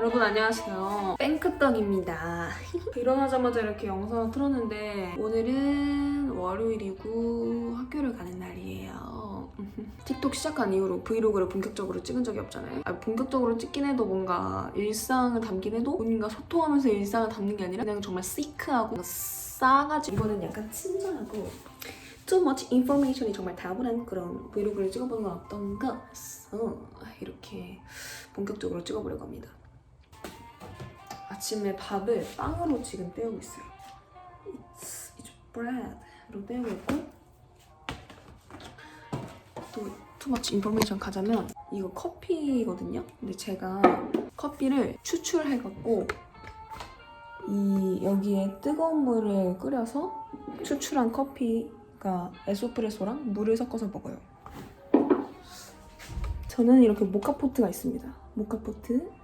여러분 안녕하세요. 뺑크떡입니다. 일어나자마자 이렇게 영상을 틀었는데 오늘은 월요일이고 학교를 가는 날이에요. 틱톡 시작한 이후로 브이로그를 본격적으로 찍은 적이 없잖아요. 아, 본격적으로 찍긴 해도 뭔가 일상을 담긴 해도 본인과 소통하면서 일상을 담는 게 아니라 그냥 정말 시크하고 싸가지고 이거는 약간 친절하고 too much information이 정말 다분한 그런 브이로그를 찍어보는 건 어떤가 해서 이렇게 본격적으로 찍어보려고 합니다. 아침에 밥을 빵으로 지금 때우고 있어요. It's, it's bread로 때우고 있고 또 much information 가자면 이거 커피거든요. 근데 제가 커피를 추출해갖고 이 여기에 뜨거운 물을 끓여서 추출한 커피가 에스프레소랑 물을 섞어서 먹어요. 저는 이렇게 모카포트가 있습니다. 모카포트.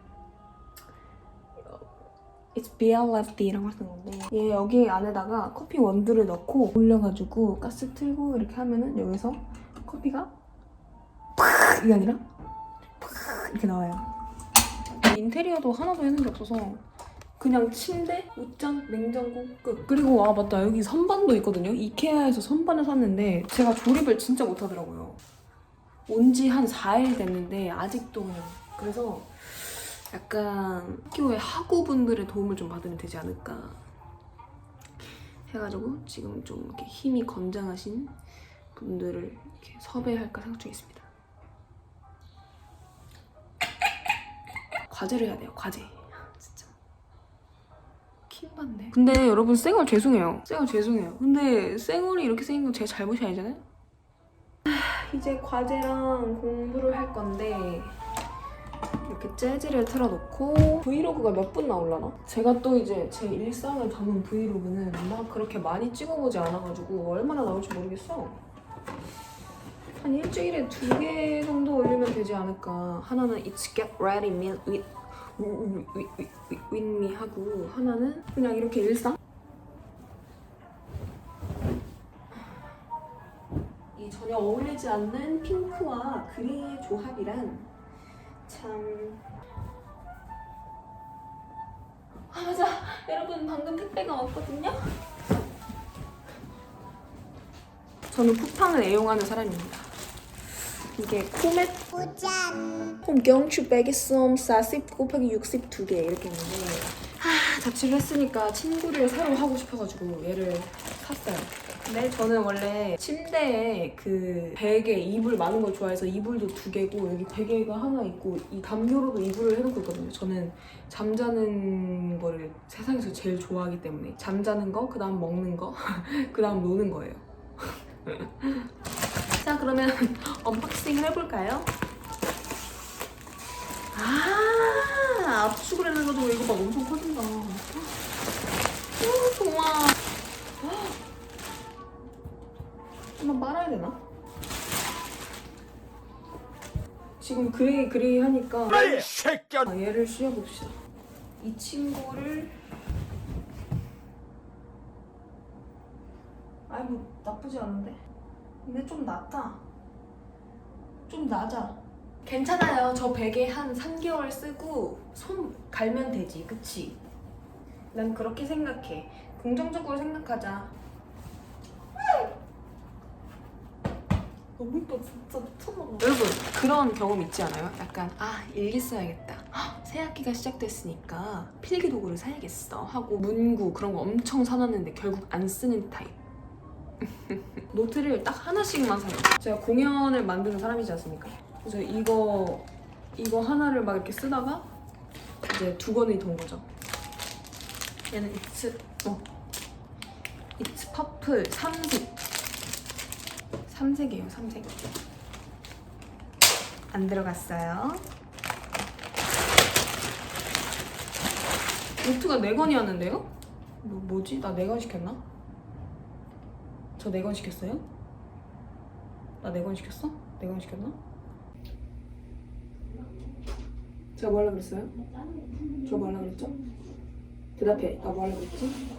It's BLFD라고 하는 건데 얘 여기 안에다가 커피 원두를 넣고 올려가지고 가스 틀고 이렇게 하면은 여기서 커피가 팍 이게 아니라 팍 이렇게 나와요. 인테리어도 하나도 해놓은 게 없어서 그냥 침대, 옷장, 냉장고 끝. 그리고 아 맞다 여기 선반도 있거든요. 이케아에서 선반을 샀는데 제가 조립을 진짜 못하더라고요. 온 지 한 4일 됐는데 아직도 그냥 그래서 약간 학교의 학우분들의 도움을 좀 받으면 되지 않을까 해가지고 지금 좀 이렇게 힘이 건장하신 분들을 이렇게 섭외할까 생각 중에 있습니다. 과제를 해야 돼요. 과제. 진짜. 킹받네. 근데 여러분 쌩얼 죄송해요. 쌩얼 죄송해요. 근데 쌩얼이 이렇게 생긴 건 제 잘못이 아니잖아요? 하, 이제 과제랑 공부를 할 건데 이렇게 재즈를 틀어놓고 브이로그가 몇 분 나올라나? 제가 또 이제 제 일상을 담은 브이로그는 막 그렇게 많이 찍어보지 않아가지고 얼마나 나올지 모르겠어. 한 일주일에 두 개 정도 올리면 되지 않을까. 하나는 It's Get Ready Me with, with, with, Me 하고 하나는 그냥 이렇게 일상? 이 전혀 어울리지 않는 핑크와 그레이의 조합이란 참. 아 맞아 여러분 방금 택배가 왔거든요. 저는 쿠팡을 애용하는 사람입니다. 이게 코멧 홈경추 100썸 40 곱하기 60 두 개 이렇게 있는데 아 자취를 했으니까 친구를 새로 하고 싶어가지고 얘를 샀어요. 근데 저는 원래 침대에 그 베개 이불 많은 걸 좋아해서 이불도 두 개고 여기 베개가 하나 있고 이 담요로도 이불을 해놓고 있거든요. 저는 잠자는 거를 세상에서 제일 좋아하기 때문에 잠자는 거, 그 다음 먹는 거, 그 다음 노는 거예요. 자 그러면 언박싱을 해볼까요? 아 압축을 해놔가지고 이거 막 엄청 커진다. 지금 그레이 그레이 하니까 이 새끼야! 아, 얘를 씌워봅시다. 이 친구를 아이 뭐 나쁘지 않은데? 근데 좀 낫다. 좀 낮아. 괜찮아요. 저 베개 한 3개월 쓰고 손 갈면 되지. 그치? 난 그렇게 생각해. 긍정적으로 생각하자 너무 진짜 미쳤나봐 여러분 그런 경험 있지 않아요? 약간 아 일기 써야겠다. 헉, 새 학기가 시작됐으니까 필기 도구를 사야겠어 하고 문구 그런 거 엄청 사놨는데 결국 안 쓰는 타입. 노트를 딱 하나씩만 사요. 제가 공연을 만드는 사람이지 않습니까? 그래서 이거 이거 하나를 막 이렇게 쓰다가 이제 두 권이 돈 거죠. 얘는 이츠 어. 이츠 퍼플 삼색 삼색이에요 삼색 안 들어갔어요 노트가 4권이었는데요? 뭐, 뭐지? 나 4권 시켰나? 저 4권 시켰어요? 나 4권 시켰어? 4권 시켰나? 제가 뭐 하려고 그랬어요? 저뭐 하려고 그랬죠? 대답해. 나 뭐 하려고 그랬지?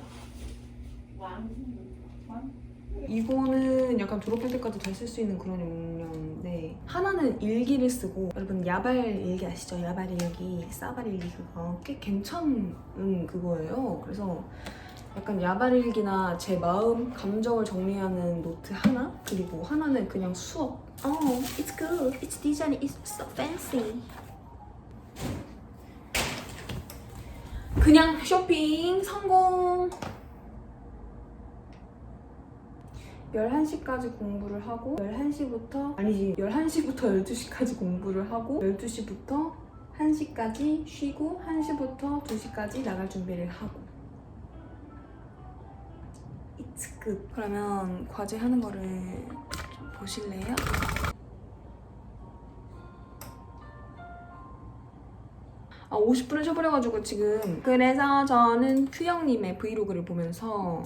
이거는 약간 졸업할 때까지 잘 쓸 수 있는 그런 용량인데 하나는 일기를 쓰고 여러분 야발 일기 아시죠? 야발 일기, 싸발 일기 그거 꽤 괜찮은 그거예요. 그래서 약간 야발 일기나 제 마음, 감정을 정리하는 노트 하나 그리고 하나는 그냥 수업. Oh, it's good. It's design. It's so fancy. 그냥 쇼핑 성공. 11시까지 공부를 하고 11시부터 아니지 11시부터 12시까지 공부를 하고 12시부터 1시까지 쉬고 1시부터 2시까지 나갈 준비를 하고. Good. 그러면 과제 하는 거를 좀 보실래요? 아 50분을 쳐버려가지고 지금. 그래서 저는 큐영님의 브이로그를 보면서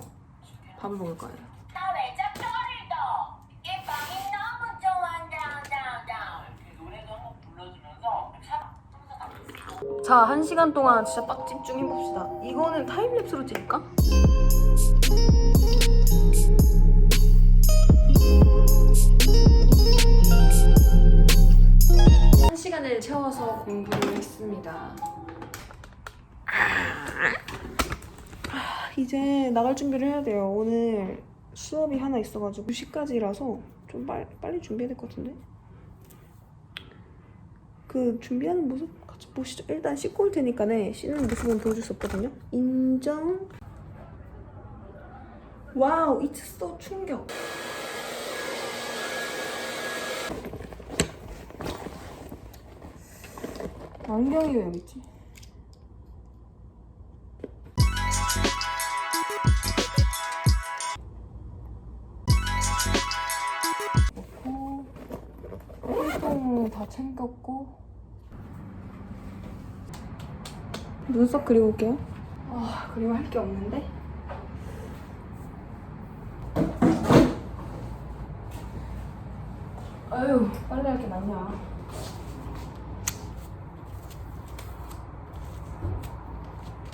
밥을 먹을 거예요 나 외자 떨리다. 이 방이 너무 좋아, down, down, down. 노래도 한번 불러주면서 차 자, 한 시간 동안 진짜 빡 집중해봅시다. 이거는 타임랩스로 찍을까? 한 시간을 채워서 공부를 했습니다. 아, 이제 나갈 준비를 해야 돼요. 오늘 수업이 하나 있어가지고 2시까지라서 좀 빨리, 빨리 준비해야 될 것 같은데? 그 준비하는 모습 보시죠. 일단 씻고 올 테니까네 씻는 모습은 보여줄 수 없거든요. 인정. 와우, it's so 충격. 안경이 왜 여기 있지? 눈썹 그리고 올게요. 아 그리고 할 게 없는데. 아유 빨리 할 게 많냐.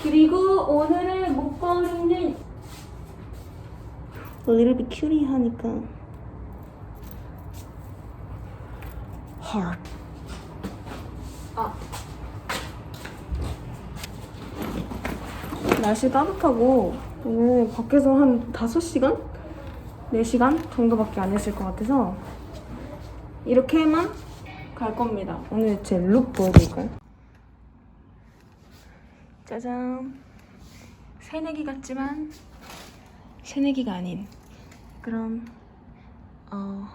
그리고 오늘의 목걸이는 a little bit 큐리하니까 heart. 아. 날씨 따뜻하고 오늘 밖에서 한 5시간? 4시간 정도밖에 안 했을 것 같아서 이렇게만 갈 겁니다. 오늘 제 룩 보여드릴까요? 짜잔. 새내기 같지만 새내기가 아닌 그럼 어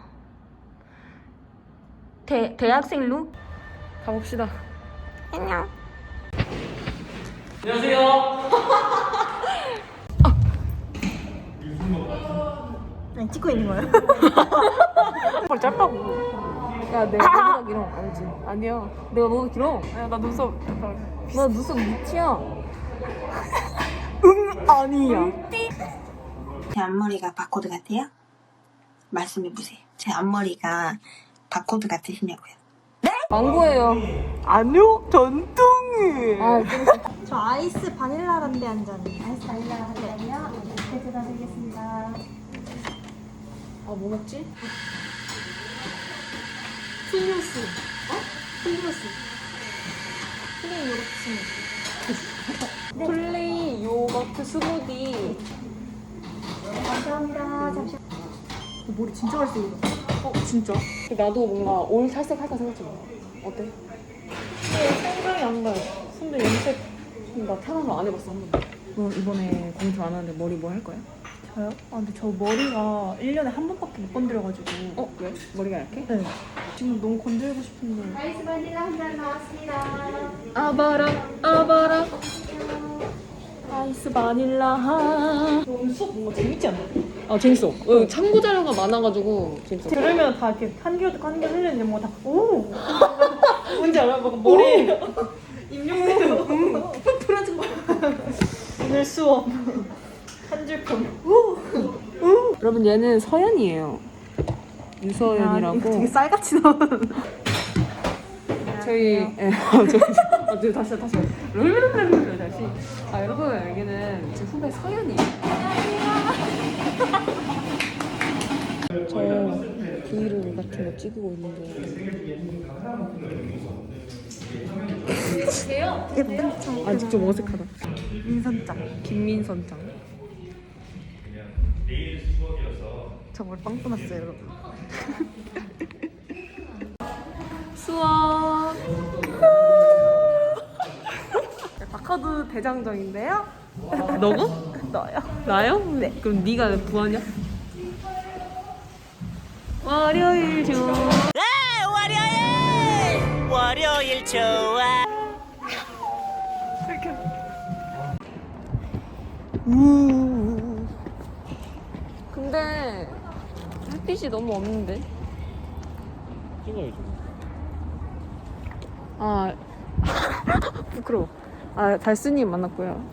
대, 대학생 룩 가봅시다. 안녕. 안녕하세요. 아니 찍고 있는 거예요? 헐 짧다고. 야 내가 너보다 길어 알지? 아니야. 내가 너보다 길어. 야, 나 눈썹 나 눈썹 밑이야. 응 아니야. 제 앞머리가 바코드 같아요? 말씀해 보세요. 제 앞머리가 바코드 같으시냐고요? 망고예요. 아니요, 전통이. 아 저 아이스 바닐라 라떼 한 잔. 아이스 바닐라 한 잔이요? 네, 대다 드리겠습니다. 아 뭐 먹지? 플루스. 어? 플루스. 플레이 요거트 스무디. 플레이 요거트 스무디. 감사합니다. 잠시 머리 진짜 잘생겼다. 어 진짜? 나도 뭔가 올 탈색 할까 생각 중이야. 어때? 생각이 안 가요. 근데 염색 나 태어나서 안 해봤어 한 번도. 너 이번에 공주 안 하는데 머리 뭐 할 거야? 저요? 아 근데 저 머리가 1년에 한 번밖에 못 건드려가지고 어 왜? 머리가 약해? 네. 지금 너무 건드리고 싶은데 아이스 바닐라 한 잔 나왔습니다. 아바라 아바라 아이스 바닐라 오늘 수업 뭔가 재밌지 않아요? 아 재밌어 어, 참고 자료가 많아가지고 재밌어 들으면 다 이렇게 한교 한교 흘리는데 뭐다 오! 뭔지 알아요? 막 머리에 입력대로 풀어진 거야. 오늘 수업. 한 줄평 여러분 얘는 서연이에요. 유서연이라고. 되게 쌀같이 나오는 저희 예, 어, 저, 어, 저, 다시 다시. 룰루루루루 다시. 아 여러분 여기는 제 후배 서연이에요. 저 브이로그 같은 거 찍고 있는데. 아직 좀 어색하다. 민선짱. 김민선짱. 정말 빵 떠났어요 여러분. 수업 바카드 대장정인데요. 너가? 나요. 나요? 네. 그럼 네가 부하냐? 월요일 중 월요일 좋아. 근데 햇빛이 너무 없는데 찍어야죠. 아 부끄러워 아 달수님 만났고요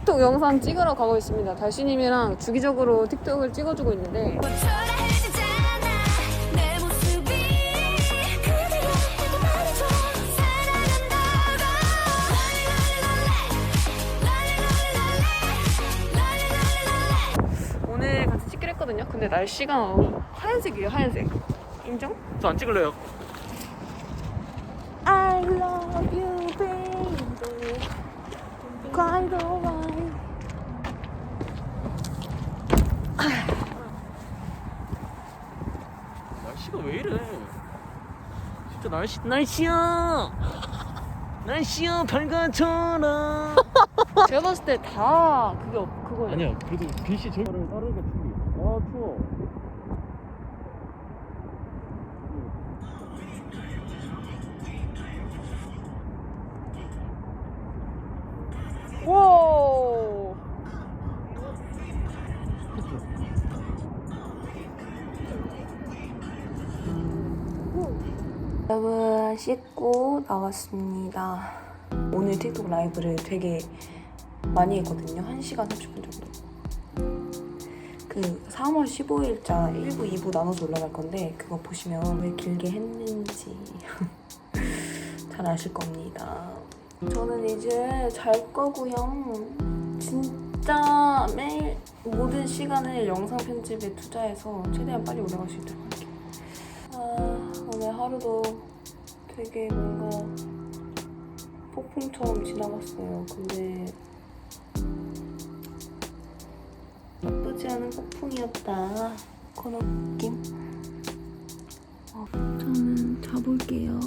틱톡 영상 찍으러 가고 있습니다. 달수님이랑 주기적으로 틱톡을 찍어주고 있는데. 오늘 같이 찍기로 했거든요. 근데 날씨가 하얀색이에요 하얀색. 인정? 저 안 찍을래요. I love you baby. alright 날씨가 왜 이래? 진짜 날씨 날씨야. 날씨야 밝아져라. 제가 봤을 때 다 그게 없- 그거예요 아니야 그래도 글씨 저거를 따르게 추위. 아 추워. 씻고 나왔습니다. 오늘 틱톡 라이브를 되게 많이 했거든요. 1시간 30분 정도. 그 3월 15일자 1부, 2부 나눠서 올라갈 건데 그거 보시면 왜 길게 했는지 잘 아실 겁니다. 저는 이제 잘 거고요. 진짜 매일 모든 시간을 영상 편집에 투자해서 최대한 빨리 올라갈 수 있도록 할게요. 아, 오늘 하루도 되게 뭔가 폭풍처럼 지나갔어요. 근데 나쁘지 않은 폭풍이었다. 그런 느낌. 어, 저는 자볼게요.